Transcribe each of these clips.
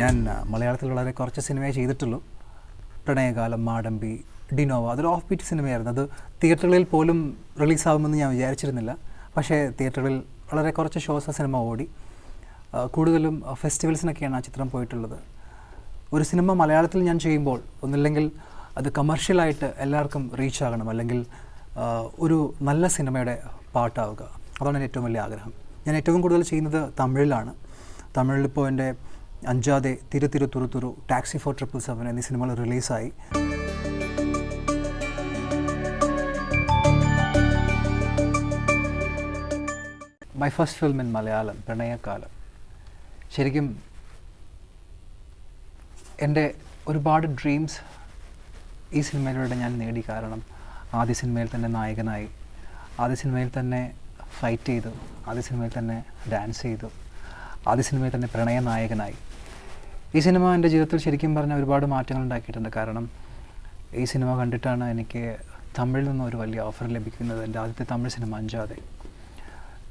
ഞാൻ മലയാളത്തിൽ വളരെ കുറച്ച് സിനിമയെ ചെയ്തിട്ടുള്ളൂ. പ്രണയകാലം മാടമ്പി ഡിനോവ അതൊരു ഓഫ് ബീറ്റ് സിനിമയായിരുന്നു. അത് തിയേറ്ററുകളിൽ പോലും റിലീസാവുമെന്ന് ഞാൻ വിചാരിച്ചിരുന്നില്ല. പക്ഷേ തിയേറ്ററുകളിൽ വളരെ കുറച്ച് ഷോസ് ആ സിനിമ ഓടി. കൂടുതലും ഫെസ്റ്റിവൽസിനൊക്കെയാണ് ആ ചിത്രം പോയിട്ടുള്ളത്. ഒരു സിനിമ മലയാളത്തിൽ ഞാൻ ചെയ്യുമ്പോൾ ഒന്നില്ലെങ്കിൽ അത് കമർഷ്യലായിട്ട് എല്ലാവർക്കും റീച്ച് ആകണം. അല്ലെങ്കിൽ ഒരു നല്ല സിനിമയുടെ പാട്ടാവുക. അതാണ് എന്റെ ഏറ്റവും വലിയ ആഗ്രഹം. ഞാൻ ഏറ്റവും കൂടുതൽ ചെയ്യുന്നത് തമിഴിലാണ്. തമിഴിലിപ്പോൾ എന്റെ അഞ്ചാതെ Thiru Thiru Thuru Thuru taxi four triple seven എന്നീ സിനിമകൾ റിലീസായി. My first film in Malayalam Pranayakalam. ശരിക്കും എന്റെ ഒരുപാട് ഡ്രീംസ് ഈ സിനിമയിലൂടെ ഞാൻ നേടി കാരണം ആദ്യ സിനിമയിൽ തന്നെ നായകനായി ആദ്യ സിനിമയിൽ തന്നെ ഫൈറ്റ് ചെയ്തു ആദ്യ സിനിമയിൽ തന്നെ ഡാൻസ് ചെയ്തു. ആദ്യ സിനിമയിൽ തന്നെ പ്രണയ നായകനായി. ഈ സിനിമ എന്റെ ജീവിതത്തിൽ ശരിക്കും പറഞ്ഞാൽ ഒരുപാട് മാറ്റങ്ങൾ ഉണ്ടാക്കിയിട്ടുണ്ട്. കാരണം ഈ സിനിമ കണ്ടിട്ടാണ് എനിക്ക് തമിഴിൽ നിന്ന് ഒരു വലിയ ഓഫർ ലഭിക്കുന്നത്. എന്റെ ആദ്യത്തെ തമിഴ് സിനിമ അഞ്ചാതെ.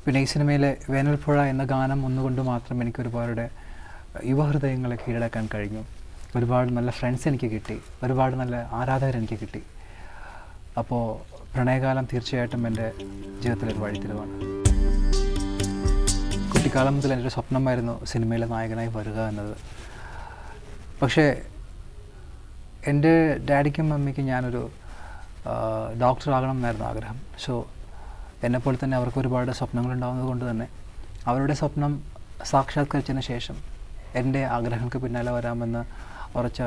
പിന്നെ ഈ സിനിമയിലെ വേനൽപ്പുഴ എന്ന ഗാനം ഒന്നുകൊണ്ട് മാത്രം എനിക്ക് ഒരുപാട് യുവഹൃദയങ്ങളെ കീഴടക്കാൻ കഴിഞ്ഞു. ഒരുപാട് നല്ല ഫ്രണ്ട്സ് എനിക്ക് കിട്ടി. ഒരുപാട് നല്ല ആരാധകർ എനിക്ക് കിട്ടി. അപ്പോൾ പ്രണയകാലം തീർച്ചയായിട്ടും എന്റെ ജീവിതത്തിലൊരു വഴിത്തിരിവാണ്. കുട്ടിക്കാലം മുതൽ എന്റെ സ്വപ്നമായിരുന്നു സിനിമയിലെ നായകനായി വരിക എന്നത്. പക്ഷേ എന്റെ ഡാഡിക്കും മമ്മിക്കും ഞാനൊരു ഡോക്ടർ ആകണം എന്നായിരുന്നു ആഗ്രഹം. സോ എന്നെപ്പോലെ തന്നെ അവർക്ക് ഒരുപാട് സ്വപ്നങ്ങളുണ്ടാകുന്നത് കൊണ്ട് തന്നെ അവരുടെ സ്വപ്നം സാക്ഷാത്കരിച്ചതിന് ശേഷം എന്റെ ആഗ്രഹങ്ങൾക്ക് പിന്നാലെ വരാമെന്ന് ഉറച്ച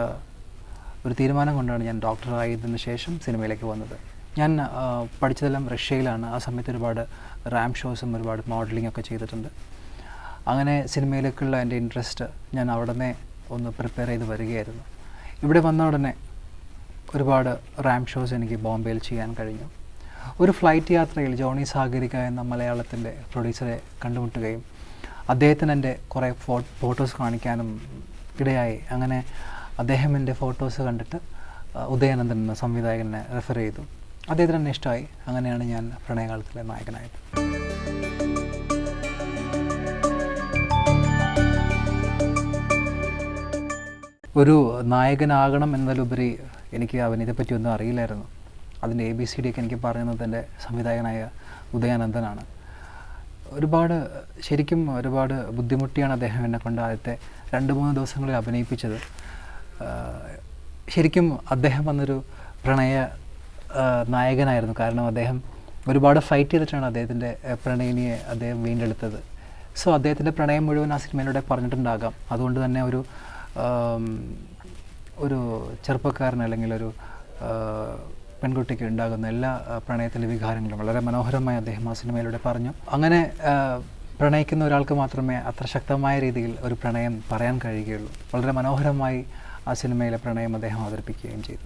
ഒരു തീരുമാനം കൊണ്ടാണ് ഞാൻ ഡോക്ടറായതിന് ശേഷം സിനിമയിലേക്ക് വന്നത്. ഞാൻ പഠിച്ചതെല്ലാം റഷ്യയിലാണ്. ആ സമയത്ത് ഒരുപാട് റാം ഷോസും ഒരുപാട് മോഡലിംഗ് ഒക്കെ ചെയ്തിട്ടുണ്ട്. അങ്ങനെ സിനിമയിലേക്കുള്ള എന്റെ ഇൻട്രസ്റ്റ് ഞാൻ അവിടെ ഒന്ന് പ്രിപ്പയർ ചെയ്ത് വരികയായിരുന്നു. ഇവിടെ വന്ന ഉടനെ ഒരുപാട് റാം ഷോസ് എനിക്ക് ബോംബെയിൽ ചെയ്യാൻ കഴിഞ്ഞു. ഒരു ഫ്ലൈറ്റ് യാത്രയിൽ ജോണി സാഗരിക എന്ന മലയാളത്തിന്റെ പ്രൊഡ്യൂസറെ കണ്ടുമുട്ടുകയും അദ്ദേഹത്തിന് എന്റെ കുറേ ഫോട്ടോസ് കാണിക്കാനും ഇടയായി. അങ്ങനെ അദ്ദേഹം എന്റെ ഫോട്ടോസ് കണ്ടിട്ട് ഉദയാനന്ദൻ എന്ന സംവിധായകനെ റെഫർ ചെയ്തു. അദ്ദേഹത്തിന് എന്നെ ഇഷ്ടമായി. അങ്ങനെയാണ് ഞാൻ പ്രണയകാലത്തിലെ നായകനായത്. ഒരു നായകനാകണം എന്നതിലുപരി എനിക്ക് അവനിതെ പറ്റിയൊന്നും അറിയില്ലായിരുന്നു. അതിന്റെ എ ബി സി ഡി ഒക്കെ എനിക്ക് പറയുന്നത് എന്റെ സംവിധായകനായ ഉദയാനന്ദനാണ്. ഒരുപാട് ശരിക്കും ഒരുപാട് ബുദ്ധിമുട്ടിയാണ് അദ്ദേഹം എന്നെ കൊണ്ട് ആദ്യത്തെ രണ്ട് മൂന്ന് ദിവസങ്ങളിൽ അഭിനയിപ്പിച്ചത്. ശരിക്കും അദ്ദേഹം വന്നൊരു പ്രണയ നായകനായിരുന്നു. കാരണം അദ്ദേഹം ഒരുപാട് ഫൈറ്റ് ചെയ്തിട്ടാണ് അദ്ദേഹത്തിന്റെ പ്രണയിനിയെ അദ്ദേഹം വീണ്ടെടുത്തത്. സോ അദ്ദേഹത്തിന്റെ പ്രണയം മുഴുവൻ ആ സിനിമയിലൂടെ പറഞ്ഞിട്ടുണ്ടാകാം. അതുകൊണ്ട് തന്നെ ഒരു ഒരു ചെറുപ്പക്കാരൻ അല്ലെങ്കിൽ ഒരു പെൺകുട്ടിക്ക് ഉണ്ടാകുന്ന എല്ലാ പ്രണയത്തിലെ വികാരങ്ങളും വളരെ മനോഹരമായി അദ്ദേഹം ആ സിനിമയിലൂടെ പറഞ്ഞു. അങ്ങനെ പ്രണയിക്കുന്ന ഒരാൾക്ക് മാത്രമേ അത്ര ശക്തമായ രീതിയിൽ ഒരു പ്രണയം പറയാൻ കഴിയുകയുള്ളൂ. വളരെ മനോഹരമായി ആ സിനിമയിലെ പ്രണയം അദ്ദേഹം അവതരിപ്പിക്കുകയും ചെയ്തു.